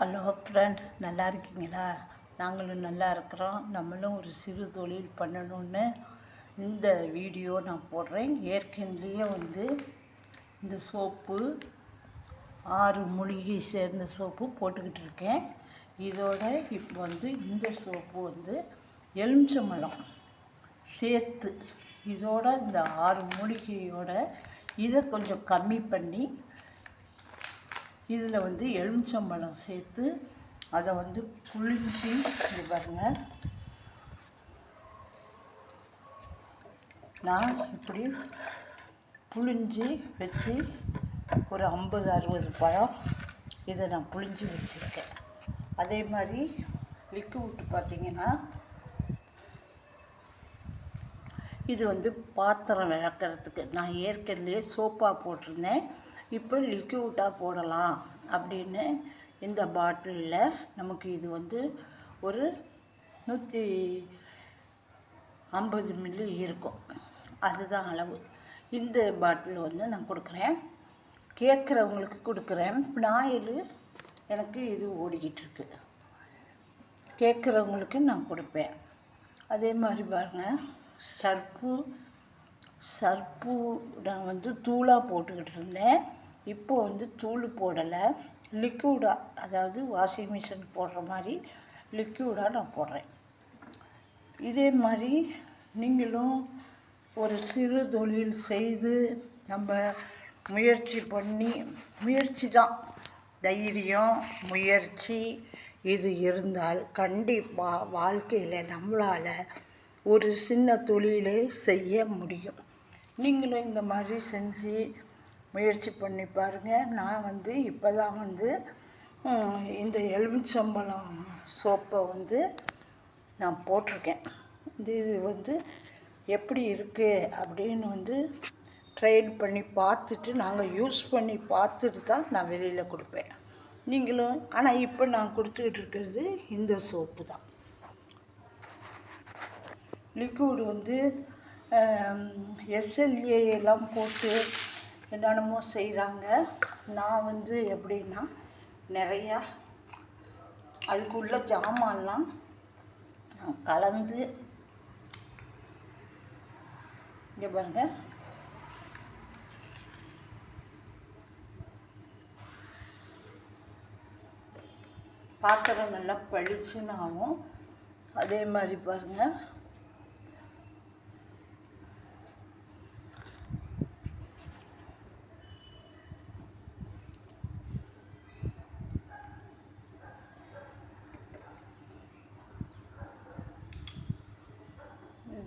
Hello friend நல்லா இருக்கீங்களா? நாங்களும் நல்லா இருக்கிறோம். நம்மளும் ஒரு சிறு தொழில் பண்ணணும்னு இந்த வீடியோ நான் போடுறேன். ஏற்கனவே வந்து இந்த சோப்பு ஆறு மூலிகை சேர்ந்த சோப்பு போட்டுக்கிட்டு இருக்கேன். இதோட இப்போ வந்து இந்த சோப்பு வந்து எலுமிச்சம்பழம் சேர்த்து இதோட இந்த ஆறு மூலிகையோட இதை கொஞ்சம் கம்மி பண்ணி இதில் வந்து எலுமிச்சம்பழம் சேர்த்து அதை வந்து புளிஞ்சி இது பாருங்க. நான் இப்படி புளிஞ்சு வச்சு ஒரு ஐம்பது அறுபது பழம் இதை நான் புளிஞ்சு வச்சுருக்கேன். அதே மாதிரி லிக்விட் பார்த்தீங்கன்னா இது வந்து பாத்திரம் விளக்கிறதுக்கு. நான் ஏற்கனவே சோப்பா போட்டிருந்தேன். இப்போ லிக்யூட்டாக போடலாம் அப்படின்னு இந்த பாட்டிலில் நமக்கு இது வந்து ஒரு நூற்றி ஐம்பது மில்லி இருக்கும். அதுதான் அளவு. இந்த பாட்டில் வந்து நான் கொடுக்குறேன். கேட்குறவங்களுக்கு கொடுக்குறேன். நாயில் எனக்கு இது ஓடிக்கிட்டு இருக்கு. கேட்குறவங்களுக்கு நான் கொடுப்பேன். அதே மாதிரி பாருங்கள் சர்ப்பு சர்ப்பு நான் வந்து தூளாக போட்டுக்கிட்டு இருந்தேன். இப்போ வந்து தூள் போடலை. லிக்யூடாக அதாவது வாஷிங் மிஷின் போடுற மாதிரி லிக்யூடாக நான் போடுறேன். இதே மாதிரி நீங்களும் ஒரு சிறு தொழில் செய்து நம்ம முயற்சி பண்ணி முயற்சி தான். தைரியம் முயற்சி இது இருந்தால் கண்டிப்பாக வாழ்க்கையில் நம்மளால் ஒரு சின்ன தொழிலே செய்ய முடியும். நீங்களும் இந்த மாதிரி செஞ்சு முயற்சி பண்ணி பாருங்கள் நான் வந்து இப்போ தான் வந்து இந்த எலுமிச்சம்பழம் சோப்பை வந்து நான் போட்டிருக்கேன். இது இது வந்து எப்படி இருக்குது அப்படின்னு வந்து ட்ரைன் பண்ணி பார்த்துட்டு நாங்கள் யூஸ் பண்ணி பார்த்துட்டு தான் நான் வெளியில் கொடுப்பேன். நீங்களும் ஆனால் இப்போ நான் கொடுத்துக்கிட்டு இருக்கிறது இந்த சோப்பு தான். லிக்விட் வந்து எஸ்எல்ஏ எல்லாம் போட்டு என்னென்னமோ செய்கிறாங்க நான் வந்து எப்படின்னா நிறையா அதுக்குள்ள ஜாமான்லாம் நான் கலந்து இங்கே பாருங்க. பாத்திரம் நல்லா பளிச்சுன்னு ஆகும் அதே மாதிரி பாருங்கள்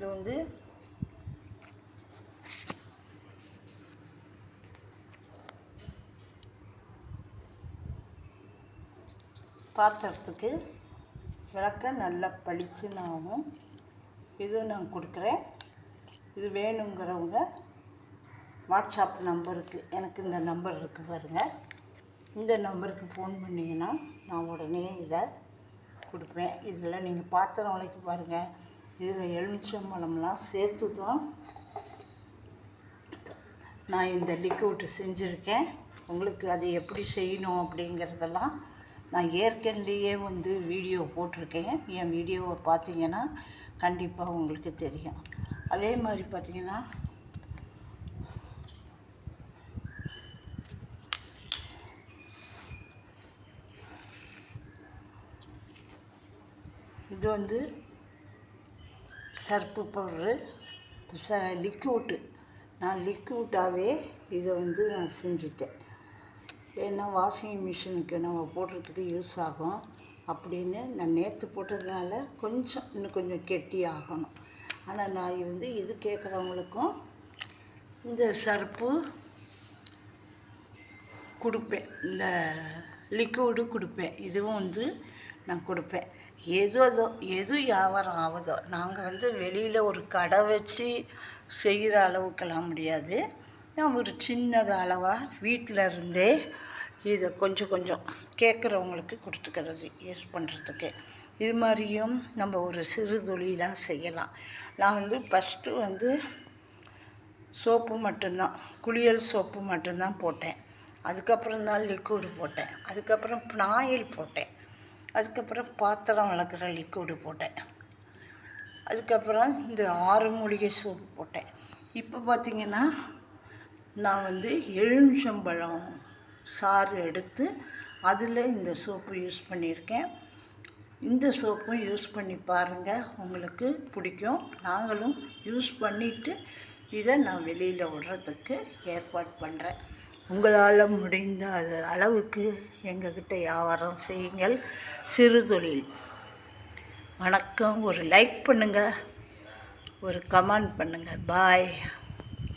இது வந்து பாத்திரத்துக்கு விளக்க நல்லா பளிச்சுன்னு ஆகும். இது நான் கொடுக்குறேன். இது வேணுங்கிறவங்க வாட்ஸ்அப் நம்பருக்கு எனக்கு இந்த நம்பர் இருக்குது பாருங்கள் இந்த நம்பருக்கு ஃபோன் பண்ணிங்கன்னா நான் உடனே இதை கொடுப்பேன். இதில் நீங்கள் பாத்திரம் விலைக்கு பாருங்கள் இதில் எலுமிச்சம்பழம்லாம் சேர்த்து தான் நான் இந்த லிக்விட் செஞ்சுருக்கேன். உங்களுக்கு அது எப்படி செய்யணும் அப்படிங்கிறதெல்லாம் நான் ஏற்கனவே வந்து வீடியோ போட்டிருக்கேன். என் வீடியோவை பார்த்தீங்கன்னா கண்டிப்பாக உங்களுக்கு தெரியும். அதே மாதிரி பார்த்தீங்கன்னா இது வந்து சர்ப்பு பவுட்ரு ச லிக்யூட்டு நான் லிக்யூட்டாகவே இதை வந்து நான் செஞ்சுட்டேன். ஏன்னா வாஷிங் மிஷினுக்கு நம்ம போடுறதுக்கு யூஸ் ஆகும். அப்படின்னு நான் நேற்று போட்டதுனால கொஞ்சம் இன்னும் கொஞ்சம் கெட்டி ஆகணும். ஆனால் நான் இருந்து இது கேட்குறவங்களுக்கும் இந்த சர்ப்பு கொடுப்பேன். இந்த லிக்விடு கொடுப்பேன். இதுவும் வந்து நான் கொடுப்பேன். எதோ எது வியாபாரம் ஆகுதோ நாங்கள் வந்து வெளியில் ஒரு கடை வச்சு செய்கிற அளவுக்கெல்லாம் முடியாது. நான் ஒரு சின்னது அளவாக வீட்டில் இருந்தே இதை கொஞ்சம் கொஞ்சம் கேட்குறவங்களுக்கு கொடுத்துக்கிறது யூஸ் பண்ணுறதுக்கு இது மாதிரியும் நம்ம ஒரு சிறு தொழிலாக செய்யலாம். நான் வந்து ஃபஸ்ட்டு வந்து சோப்பு மட்டும்தான் குளியல் சோப்பு மட்டும்தான் போட்டேன். அதுக்கப்புறம் தான் லிக்விடு போட்டேன். அதுக்கப்புறம் நாயில் போட்டேன். அதுக்கப்புறம் பாத்திரம் விளக்குற லிக்விடு போட்டேன். அதுக்கப்புறம் இந்த ஆறு மூலிகை சோப்பு போட்டேன். இப்போ பார்த்தீங்கன்னா நான் வந்து எலுமிச்சம்பழம் சாறு எடுத்து அதில் இந்த சோப்பு யூஸ் பண்ணியிருக்கேன். இந்த சோப்பும் யூஸ் பண்ணி பாருங்கள் உங்களுக்கு பிடிக்கும். நாங்களும் யூஸ் பண்ணிவிட்டு இதை நான் வெளியில் விடுறதுக்கு ஏற்பாடு பண்ணுறேன் உங்களால் முடிந்த அது அளவுக்கு எங்ககிட்ட வியாபாரம் செய்யுங்கள். சிறு தொழில். வணக்கம். ஒரு லைக் பண்ணுங்கள் ஒரு கமெண்ட் பண்ணுங்கள் பாய்